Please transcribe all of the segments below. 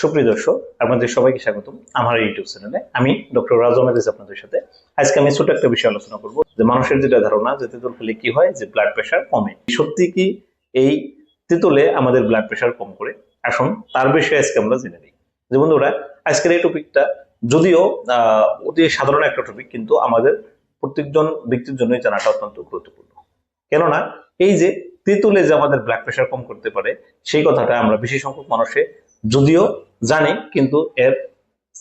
সুপ্রিয় দর্শক, আপনাদের সবাইকে স্বাগতম আমার ইউটিউব চ্যানেলে আমি ডক্টর রাজু মেদিস আপনাদের সাথে। আজকে আমি ছোট একটা বিষয় আলোচনা করব, যে মানুষের যেটা ধারণা, যে তেঁতুল খেলে কি হয়, যে ব্লাড প্রেশার কমে। সত্যি কি এই তেঁতুলে আমাদের ব্লাড প্রেশার কম করে? আসুন, তার বিষয়ে আজকে আমরা জেনে নিই। যে বন্ধুরা, আজকের এই টপিকটা যদিও অতি সাধারণ একটা টপিক কিন্তু আমাদের প্রত্যেকজন ব্যক্তির জন্যই জানাটা অত্যন্ত গুরুত্বপূর্ণ। কেননা, এই যে তেঁতুলে যে আমাদের ব্লাড প্রেশার কম করতে পারে, সেই কথাটা আমরা বেশি সংখ্যক মানুষে যদিও জানি, কিন্তু এর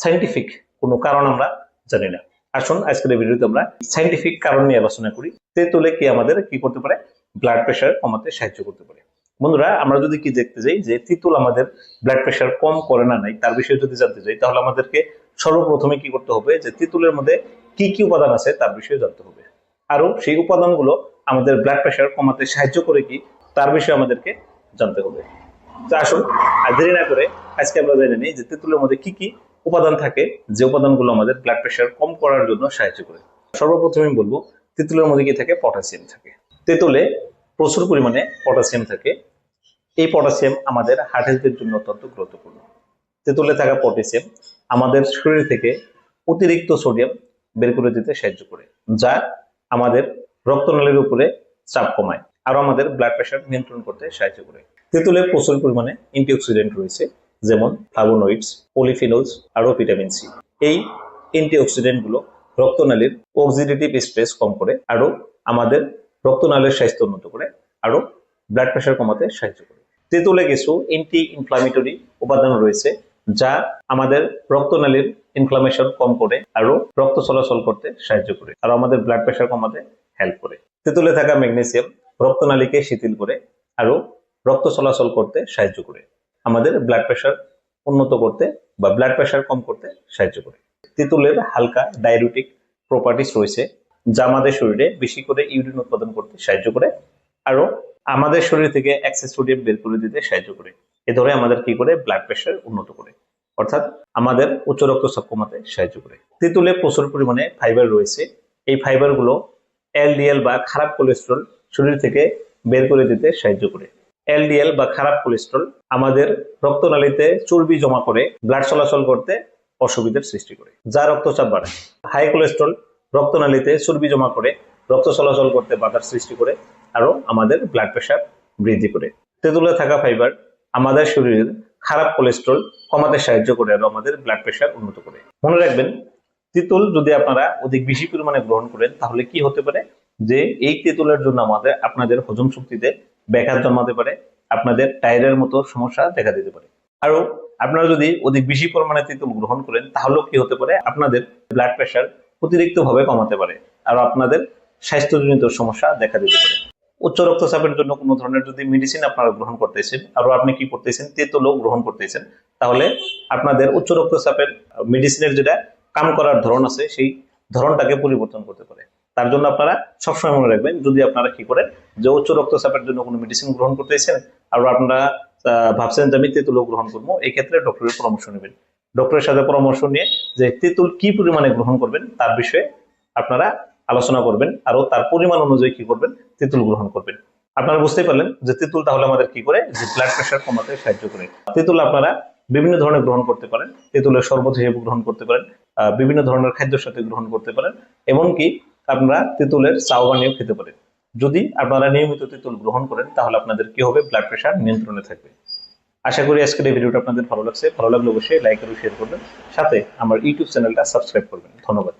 সাইন্টিফিক কোনো কারণ আমরা জানি না। আসুন, আজকের এই ভিডিওতে আমরা সাইন্টিফিক কারণ নিয়ে আলোচনা করি। তেঁতুলে কি আমাদের কি করতে পারে? ব্লাড প্রেশার কমাতে সাহায্য করতে পারে। বন্ধুরা, আমরা যদি কি দেখতে যাই, যে তিতুল আমাদের ব্লাড প্রেশার কম করে না নাই, তার বিষয়ে যদি জানতে চাই তাহলে আমাদেরকে সর্বপ্রথমে কি করতে হবে, যে তিতুলের মধ্যে কি কি উপাদান আছে, তার বিষয়ে জানতে হবে। আরও সেই উপাদানগুলো আমাদের ব্লাড প্রেশার কমাতে সাহায্য করে কি, তার বিষয়ে আমাদেরকে জানতে হবে। আসুন, আর দেরি না করে আজকে আমরা জেনে নিই যে তেঁতুলের মধ্যে কি কি উপাদান থাকে, যে উপাদানগুলো আমাদের ব্লাড প্রেশার কম করার জন্য সাহায্য করে। সর্বপ্রথমে আমি বলব, তেঁতুলের মধ্যে কি থাকে? পটাশিয়াম থাকে। তেঁতুলে প্রচুর পরিমাণে পটাশিয়াম থাকে। এই পটাশিয়াম আমাদের হার্ট হেলথের জন্য অত্যন্ত গুরুত্বপূর্ণ। তেঁতুলে থাকা পটাশিয়াম আমাদের শরীর থেকে অতিরিক্ত সোডিয়াম বের করে দিতে সাহায্য করে, যা আমাদের রক্তনালীর উপরে চাপ কমায়। আর আমাদের ব্লাড প্রেশার নিয়ন্ত্রণ করতে সাহায্য করে। তেঁতুলে প্রচুর পরিমাণে অ্যান্টিঅক্সিডেন্ট রয়েছে, যেমন ফ্লাভোনয়েডস পলিফিনলস আরও ভিটামিন সি এই অ্যান্টিঅক্সিডেন্টগুলো রক্তনালীর অক্সিডেটিভ স্ট্রেস কম করে, আরও আমাদের রক্তনালীর স্বাস্থ্য উন্নত করে, আরও ব্লাড প্রেশার কমাতে সাহায্য করে। তেঁতুলে কিছু অ্যান্টি ইনফ্লামেটরি উপাদান রয়েছে, যা আমাদের রক্তনালীর ইনফ্লামেশন কম করে, আরও রক্ত চলাচল করতে সাহায্য করে আর আমাদের ব্লাড প্রেশার কমাতে হেল্প করে। তেঁতুলে থাকা ম্যাগনেসিয়াম রক্তনালীকে শিথিল করে আরও রক্ত চলাচল করতে সাহায্য করে। আমাদের ব্লাড প্রেশার উন্নত করতে বা ব্লাড প্রেশার কম করতে সাহায্য করে। তেঁতুলের হালকা ডায়রুটিক প্রপার্টিস রয়েছে, যা আমাদের শরীরে বেশি করে ইউরিন উৎপাদন করতে সাহায্য করে আরও আমাদের শরীর থেকে এক্সেস সোডিয়াম বের করে দিতে সাহায্য করে। এ ধরে আমাদের কি করে? ব্লাড প্রেশার উন্নত করে। অর্থাৎ আমাদের উচ্চ রক্তচাপ কমাতে সাহায্য করে। তেঁতুলে প্রচুর পরিমাণে ফাইবার রয়েছে। এই ফাইবারগুলো এলডিএল বা খারাপ কোলেস্ট্রল শরীর থেকে বের করে দিতে সাহায্য করে। এলডিএল বা খারাপ কোলেস্ট্রল আমাদের রক্তনালীতে চর্বি জমা করে ব্লাড চলাচল করতে অসুবিধার সৃষ্টি করে, যা রক্তচাপ বাড়ায়। হাই কোলেস্ট্রল রক্তনালীতে চর্বি জমা করে রক্ত চলাচল করতে বাধার সৃষ্টি করে আরও আমাদের ব্লাড প্রেশার বৃদ্ধি করে। তেঁতুলে থাকা ফাইবার আমাদের শরীরের খারাপ কোলেস্ট্রল কমাতে সাহায্য করে আর আমাদের ব্লাড প্রেশার উন্নত করে। মনে রাখবেন, তেঁতুল যদি আপনারা অধিক বেশি পরিমাণে গ্রহণ করেন তাহলে কি হতে পারে? যে এই তেঁতুলের জন্য আমাদের আপনাদের হজম শক্তিতে ব্যাঘাত জন্মাতে পারে, আপনাদের টাইরের মতো সমস্যা দেখা দিতে পারে। আরও আপনারা যদি অধিক বেশি পরিমাণে তেঁতুল গ্রহণ করেন, তাহলেও কি হতে পারে? আপনাদের ব্লাড প্রেশার অতিরিক্ত ভাবে কমাতে পারে আর আপনাদের স্বাস্থ্যজনিত সমস্যা দেখা দিতে পারে। উচ্চ রক্তচাপের জন্য কোনো ধরনের যদি মেডিসিন আপনারা গ্রহণ করতেছেন আরও আপনি কি করতেছেন, তেঁতুলও গ্রহণ করতেছেন, তাহলে আপনাদের উচ্চ রক্তচাপের মেডিসিনের যেটা কাম করার ধরন আছে, সেই ধরনটাকে পরিবর্তন করতে পারে। তার জন্য আপনারা সবসময় মনে রাখবেন, যদি আপনারা কি করেন যে উচ্চ রক্তচাপের জন্য কোনো মেডিসিন গ্রহণ করতেছেন আর আপনারা ভাবছেন যে আমি তেঁতুলও গ্রহণ করব, এই ক্ষেত্রে ডক্টরের পরামর্শ নেবেন। ডক্টরের সাথে পরামর্শ নিয়ে যে তেঁতুল কি পরিমাণে গ্রহণ করবেন, তার বিষয়ে আপনারা আলোচনা করবেন আরও তার পরিমাণ অনুযায়ী কি করবেন, তেঁতুল গ্রহণ করবেন। আপনারা বুঝতে পারলেন যে তেঁতুল তাহলে আমাদের কি করে, যে ব্লাড প্রেশার কমাতে সাহায্য করে। তেঁতুল আপনারা বিভিন্ন ধরনের গ্রহণ করতে পারেন, তেঁতুলের শরবত হিসেবে গ্রহণ করতে পারেন বিভিন্ন ধরনের খাদ্যের সাথে গ্রহণ করতে পারেন, এমনকি আপনারা তেঁতুলের চা খেতে পারেন। যদি আপনারা নিয়মিত তেঁতুল গ্রহণ করেন, তাহলে আপনাদের কি হবে? ব্লাড প্রেশার নিয়ন্ত্রণে থাকবে। আশা করি আজকের এই ভিডিওটা আপনাদের ভালো লাগছে। ভালো লাগলে অবশ্যই লাইক এবং শেয়ার করবেন। সাথে আমার ইউটিউব চ্যানেলটা সাবস্ক্রাইব করবেন। ধন্যবাদ।